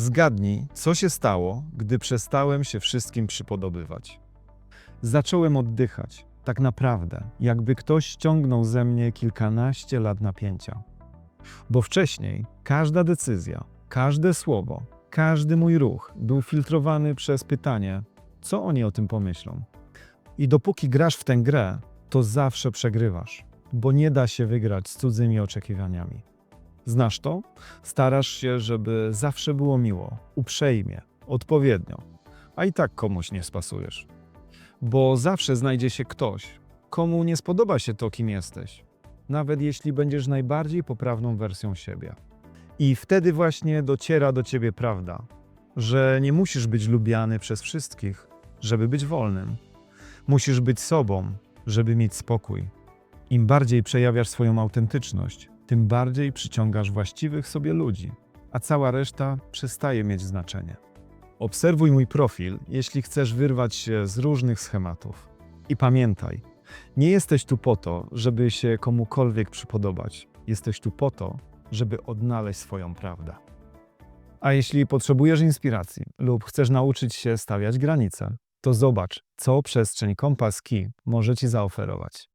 Zgadnij, co się stało, gdy przestałem się wszystkim przypodobywać. Zacząłem oddychać, tak naprawdę, jakby ktoś ściągnął ze mnie kilkanaście lat napięcia. Bo wcześniej każda decyzja, każde słowo, każdy mój ruch był filtrowany przez pytanie, co oni o tym pomyślą. I dopóki grasz w tę grę, to zawsze przegrywasz, bo nie da się wygrać z cudzymi oczekiwaniami. Znasz to? Starasz się, żeby zawsze było miło, uprzejmie, odpowiednio, a i tak komuś nie spasujesz. Bo zawsze znajdzie się ktoś, komu nie spodoba się to, kim jesteś, nawet jeśli będziesz najbardziej poprawną wersją siebie. I wtedy właśnie dociera do ciebie prawda, że nie musisz być lubiany przez wszystkich, żeby być wolnym. Musisz być sobą, żeby mieć spokój. Im bardziej przejawiasz swoją autentyczność, tym bardziej przyciągasz właściwych sobie ludzi, a cała reszta przestaje mieć znaczenie. Obserwuj mój profil, jeśli chcesz wyrwać się z różnych schematów. I pamiętaj, nie jesteś tu po to, żeby się komukolwiek przypodobać. Jesteś tu po to, żeby odnaleźć swoją prawdę. A jeśli potrzebujesz inspiracji lub chcesz nauczyć się stawiać granice, to zobacz, co przestrzeń Kompas Key może Ci zaoferować.